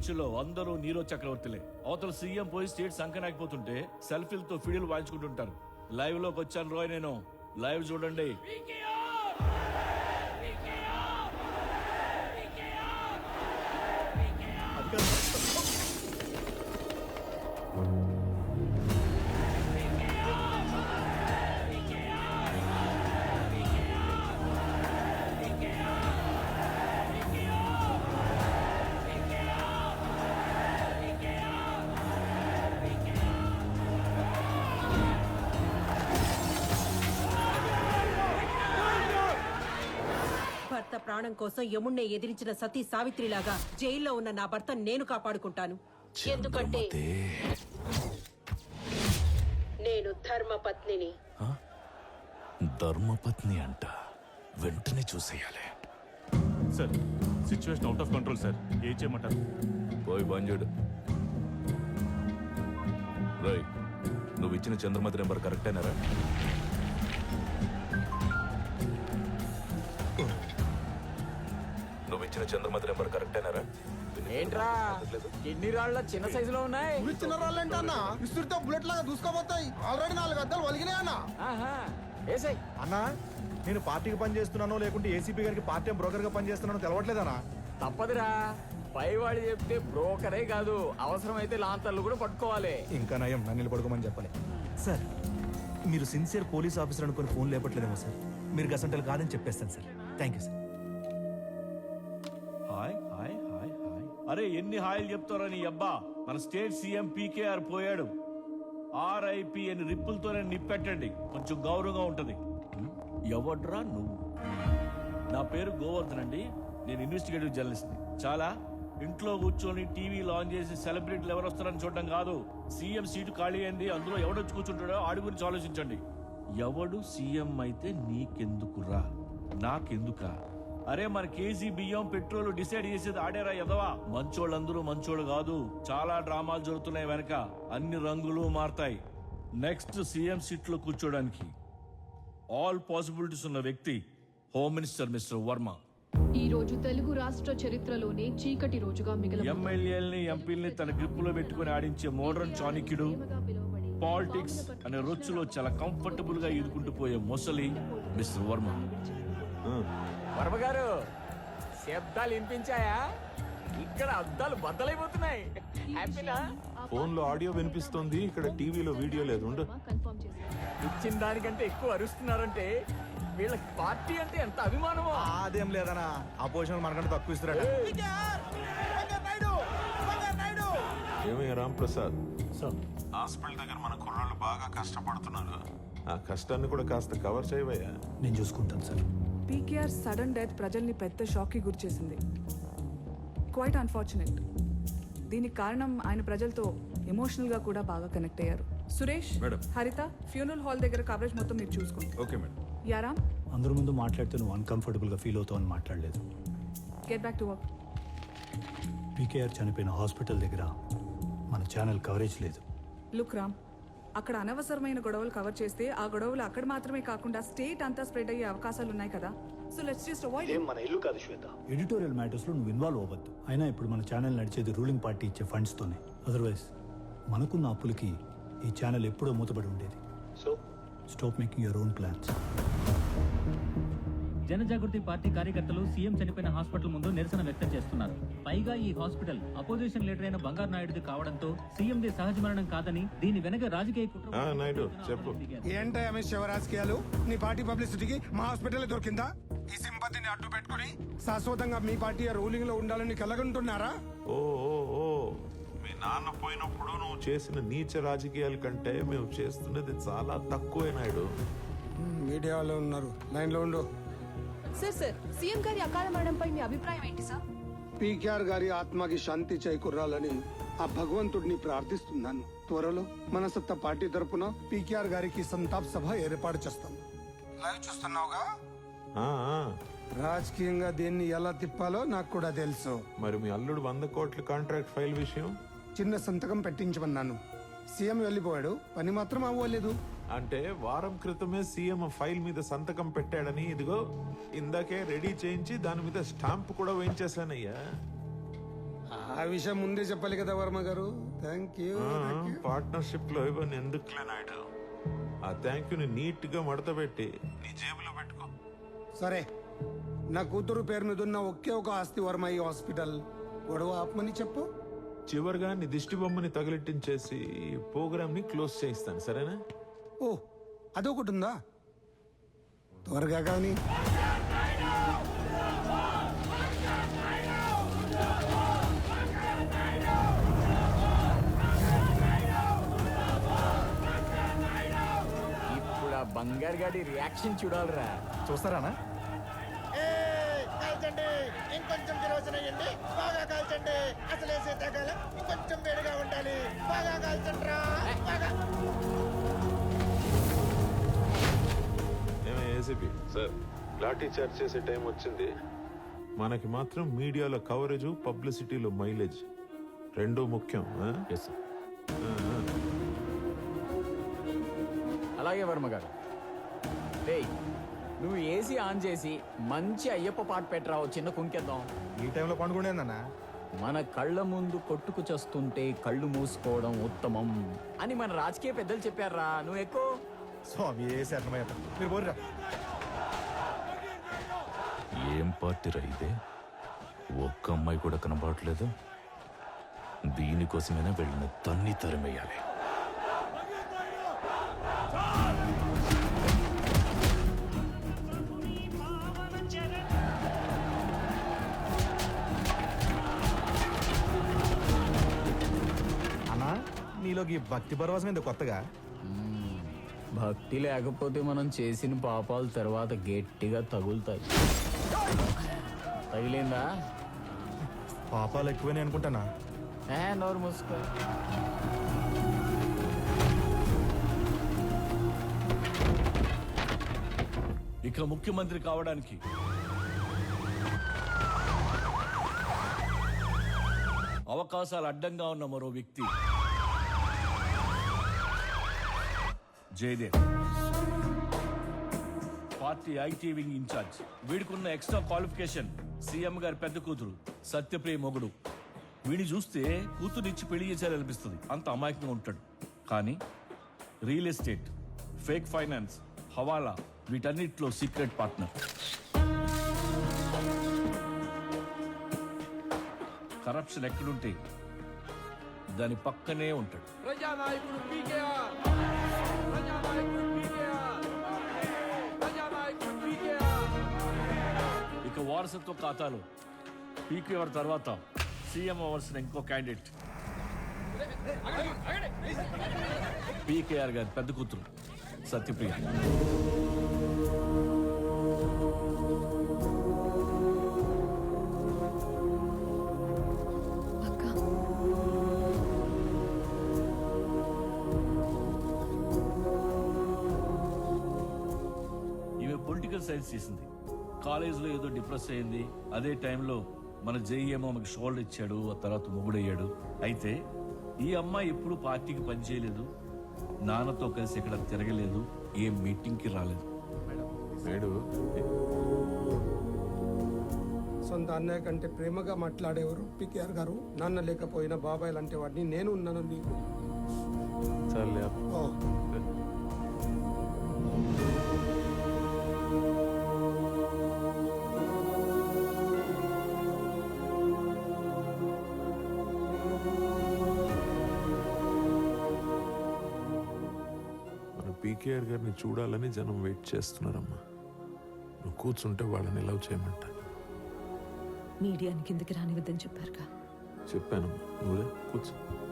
లో అందరూ నీరో చక్రవర్తిలే. అవతల సీఎం పోయి స్టేట్ సంకనాకపోతుంటే సెల్ఫీలతో ఫీడియోలు వాయించుకుంటుంటారు. లైవ్లోకి వచ్చాను రోయ్ నేను. లైవ్ చూడండి. ప్రాణం కోసం యముణ్ణి ఎదిరించిన సతీ సావిత్రిలాగా జైల్లో ఉన్న నా భర్త నేను కాపాడుకుంటాను. ఎందుకంటే నేను ధర్మపత్నిని. ధర్మపత్ని అంట. వెంటనే చూసేయాలి. Sir situation out of control sir. ఏం చేయమంటారు? పోయి బంజుడు. రై నువ్వు ఇచ్చిన చంద్రమతి నెంబర్ కరెక్టేనారా? ఇచ్చిన చంద్రమతి నెంబర్ కరెక్టేనారా ఏంట్రా? కిడ్నీ రాళ్ళ చిన్న సైజులో ఉన్నాయి? చిన్న రాళ్ళంటే అన్న విసురుతో బుల్లెట్ లాగా దూసుకోబోతాయి ఆల్రెడీ నాలుగు అద్దాలు వలిగినాయి అన్న. ఆహా ఏసై. అన్నా నేను పార్టీకి పని చేస్తున్నానో లేకుంటే ఏసీపీ గారికి పార్ట్ టైం బ్రోకర్గా పని చేస్తున్నానో తెలవట్లేదన్నా. తప్పదురా. పైవాడు చెప్తే బ్రోకరే కాదు. అవసరమైతే లాంతర్లు కూడా పట్టుకోవాలి. ఇంకా నయం నన్ను నిలబడుకోమని చెప్పలే. సార్ మీరు సిన్సియర్ పోలీస్ ఆఫీసర్ అనుకుని ఫోన్ లేపట్లేదేమో సార్. మీరు గసంటలు కాదని చెప్పేస్తాను సార్. థ్యాంక్ యూ సార్ అరే ఎన్ని హాయిలు చెప్తారో నీ అబ్బా? మన స్టేట్ సీఎం పీకేఆర్ పోయాడు. ఆర్ఐపి అని రిప్పులతోనే నిప్పెట్టండి. కొంచెం గౌరవంగా ఉంటది. ఎవడ్రా నువ్వు? నా పేరు గోవర్ధన్ అండి. నేను ఇన్వెస్టిగేటివ్ జర్నలిస్ట్. చాలా ఇంట్లో కూర్చొని టీవీ లాంచ్ చేసి సెలబ్రిటీలు ఎవరు వస్తారని చూడడం కాదు. సీఎం సీటు ఖాళీ అయింది. అందులో ఎవడొచ్చి కూర్చుంటాడో ఆడి గురించి ఆలోచించండి. ఎవడు సీఎం అయితే నీకెందుకురా? నాకెందుకా అరే మన కేజీ బియ్యం పెట్రోల్ డిసైడ్ చేసేది ఆడేరా ఎదవా మంచోళ్ళందరూ మంచోళ్ళు కాదు. చాలా డ్రామాలు జరుగుతున్నాయి వెనక. అన్ని రంగులు మారతాయి. నెక్స్ట్ సీఎం సీట్లో కూర్చోడానికి ఆల్ పాసిబిలిటీస్ ఉన్న వ్యక్తి హోమ్ మినిస్టర్ మిస్టర్ వర్మ. ఈ రోజు తెలుగు రాష్ట్ర చరిత్రలోనే చీకటి రోజుగా మిగిలిన ఎమ్మెల్యేలని ఎంపీల్ని తన గ్రిప్పులో పెట్టుకుని ఆడించే మోడర్న్ చాణక్యుడు పాలిటిక్స్ అనే రొచ్చులో చాలా కంఫర్టబుల్గా ఈదుకుంటూ పోయే మొసలి మిస్టర్ వర్మ. వర్మ గారు శబ్దాలు వినిపించాయా? ఇక్కడ అద్దాలు బద్దలైపోతున్నాయి. హ్యాపీనా ఫోన్లో ఆడియో వినిపిస్తోంది ఇక్కడ టీవీలో వీడియో లేదు ఉండు. ఇచ్చిన దానికంటే ఎక్కువ అరుస్తున్నారంటే వీళ్ళకి పార్టీ అంటే ఎంత అభిమానమో. అదేం లేదన్నా. అపోజిషన్ మనకంటే తక్కువ ఇస్తారట ఏమయ్య రామ్ ప్రసాద్ హాస్పిటల్ దగ్గర మన కుర్రాళ్ళు బాగా కష్టపడుతున్నారు. ఆ కష్టాన్ని కూడా కాస్త కవర్ చేయవయ్యా. నేను చూసుకుంటాను సార్. పీకేఆర్ సడన్ డెత్ ప్రజల్ని పెద్ద షాక్కి గురిచేసింది. Quite unfortunate. దీనికి కారణం ఆయన ప్రజలతో ఎమోషనల్గా కూడా బాగా కనెక్ట్ అయ్యారు. సురేష్ హరిత ఫ్యూనరల్ హాల్ దగ్గర కవరేజ్ మొత్తం మీరు చూసుకోండి. Okay madam. యారా అందరి ముందు మాట్లాడితే నువ్వు అన్కంఫర్టబుల్గా ఫీల్ అవుతావు అని మాట్లాడలేదు. Get back to work PKR చనిపోయిన హాస్పిటల్ దగ్గర మన ఛానల్ కవరేజ్ లేదు. లుక్ రామ్ అక్కడ అనవసరమైన గొడవలు కవర్ చేస్తే ఆ గొడవలు అక్కడ మాత్రమే కాకుండా స్టేట్ అంతా స్ప్రెడ్ అయ్యే అవకాశాలు ఉన్నాయి కదా? సో లెట్స్ జస్ట్ అవాయిడ్ మన ఇల్లు కాదు శ్వేత. ఎడిటోరియల్ మ్యాటర్స్లో నువ్వు ఇన్వాల్వ్ అవ్వద్దు. అయినా ఇప్పుడు మన ఛానల్ నడిచేది రూలింగ్ పార్టీ ఇచ్చే ఫండ్స్తోనే అదర్వైజ్ మనకున్న అప్పులకి ఈ ఛానల్ ఎప్పుడో మూతపడి ఉండేది. So stop making your own plans Janajagruthi party కార్యకర్తలు సీఎం చనిపోయిన హాస్పిటల్ ముందు నిరసన వ్యక్తం చేస్తున్నారు. పైగా ఈ హాస్పిటల్ అపోజిషన్ లీడర్ అయిన బంగారు నాయుడుది కావడంతో సీఎంది సహజ మరణం కాదని దీని వెనక రాజకీయ కుట్ర ఆ, నాయుడు, చెప్పు. ఏంటయ్యా మీ శివ రాజకీయాలు? నీ పార్టీ పబ్లిసిటీకి మా హాస్పిటల్ దొరికిందా? ఈ సింపతిని అడ్డు పెట్టుకుని శాశ్వతంగా మీ పార్టీ రూలింగ్లో ఉండాలని కలగంటున్నారా? ఓ ఓ మీ నాన్న పోయినప్పుడు నువ్వు చేసిన నీచ రాజకీయాల కంటే మేము చేస్తున్నది చాలా తక్కువే నాయుడు. మీడియాలో ఉన్నారు. లైన్లో ఉండు. సార్ సార్ సీఎం గారి అకాల మరణంపై మీ అభిప్రాయం ఏంటి సార్ పీకేఆర్ గారి ఆత్మకి శాంతి చేకూరాలని ఆ భగవంతుడిని ప్రార్థిస్తున్నాను. త్వరలో మన సత్తా పార్టీ తరపున పీకేఆర్ గారికి సంతాప్ సభ ఏర్పాటు చేస్తాం. లైవ్ చూస్తున్నావుగా? రాజకీయంగా దీన్ని ఎలా తిప్పాలో నాకు కూడా తెలుసు. మరి మీ అల్లుడు వంద కోట్ల కాంట్రాక్ట్ ఫైల్ విషయం? చిన్న సంతకం పెట్టించమన్నాను. సీఎం వెళ్ళిపోయాడు. పని మాత్రం అవ్వలేదు. అంటే వారం క్రితమే సీఎం ఫైల్ మీద సంతకం పెట్టాడని ఇదిగో ఇందాకే రెడీ చేయించి దాని మీద స్టాంప్ కూడా వేయించేశానయ్యా. ఆ విషయం ముందే చెప్పాలి కదా వర్మ గారు. థ్యాంక్ యూ పార్ట్నర్షిప్లో ఇవన్నీ ఎందుకులే నాయుడు? ఆ థ్యాంక్ యూని నీట్గా మడత పెట్టి నీ జేబులో పెట్టుకో. సరే నా కూతురు పేరు మీద ఉన్న ఒకే ఒక ఆస్తి వర్మ ఈ హాస్పిటల్. గొడవ ఆపమని చెప్పు. చివరిగా నీ దిష్టి బొమ్మని తగిలిట్టించేసి ప్రోగ్రామ్ని క్లోజ్ చేయిస్తాను సరేనా? ఓ అదొకటి ఉందా? త్వరగా కానీ ఇప్పుడు ఆ బంగారు గాడి రియాక్షన్ చూడాలిరా. చూస్తారానా? కాల్చండి ఇంకొంచెం కిరోసిన వేయండి బాగా కాల్చండి. అసలే శీతాకాలం ఇంకొంచెం వేడిగా ఉండాలి. బాగా కాల్చండి రా. బాగా. ఏసీపీ సార్ లాఠీ చార్జ్ చేసే టైం వచ్చింది. మనకి మాత్రం మీడియాలో కవరేజ్ పబ్లిసిటీలో మైలేజ్. రెండూ ముఖ్యం ఆ? అలాగే వర్మ గారు. నువ్వు ఏసీ ఆన్ చేసి మంచి అయ్యప్ప పాట పెట్టరా ఓ చిన్న కుంకేద్దాం. ఈ టైంలో పండుకునేందన్నా మన కళ్ళ ముందు కొట్టుకు చస్తుంటే కళ్ళు మూసుకోవడం ఉత్తమం అని మన రాజకీయ పెద్దలు చెప్పారా? నువ్వు ఎక్కువ? స్వామి ఏ శరణమయ్య మీరు పోర్రా. ఏం పార్టీ రా ఇదే? ఒక్క అమ్మాయి కూడా కనబడట్లేదు. దీనికోసమైనా వెళ్ళిన తన్ని తరిమేయాలి. నీలోకి భక్తి పరవశం ఏందో కొత్తగా? భక్తి లేకపోతే మనం చేసిన పాపాలు తర్వాత గట్టిగా తగులుతాయి. తగిలిందా? పాపాలు ఎక్కువనే అనుకుంటానా? ఏ నోరు మూసుకో. ఇక ముఖ్యమంత్రి కావడానికి అవకాశాలు అడ్డంగా ఉన్న మరో వ్యక్తి. Jayadev. Party IT wing incharge. వీడికున్న extra qualification CM గారి పెద్ద కూతురు సత్యప్రియ మొగుడు. వీడిని చూస్తే కూతురునిచ్చి పెళ్ళి చేశారనిపిస్తుంది. అంత అమాయకంగా ఉంటాడు. కానీ రియల్ ఎస్టేట్ ఫేక్ ఫైనాన్స్ హవాలా వీటన్నిటిలో సీక్రెట్ పార్ట్నర్. కరప్షన్ ఎక్కడుంటే దాని పక్కనే ఉంటాడు. ప్రజానాయకుడు పీకేఆర్. ఇక వారసత్వ ఖాతాలో. పీకేఆర్ తర్వాత. సీఎం అవ్వాల్సిన ఇంకో క్యాండిడేట్ పీకేఆర్ గారి పెద్ద కూతురు సత్యప్రియ. సైన్స్ చేసింది కాలేజీలో ఏదో డిప్రెస్ అయింది. అదే టైంలో మన జేఈఏమో ఆమెకు షోల్డర్ ఇచ్చాడు. ఆ తర్వాత మొగుడయ్యాడు. అయితే ఈ అమ్మాయి ఎప్పుడు పార్టీకి పనిచేయలేదు నాన్నతో కలిసి ఎక్కడ తిరగలేదు. ఏ మీటింగ్కి రాలేదు. సొంత అన్నయ్య కంటే ప్రేమగా మాట్లాడేవారు పికేఆర్ గారు. నాన్న లేకపోయినా బాబాయ్ లాంటి వాడిని నేను ఉన్నాను నీకు చాలే ఓ. పీకేఆర్ గారిని చూడాలని జనం వెయిట్ చేస్తున్నారమ్మా. నువ్వు కూర్చుంటే వాళ్ళని లవ్ చేయమంట. మీడియాని కిందకి రానివద్దని చెప్పారుగా. చెప్పానమ్మా నువ్వే కూర్చో.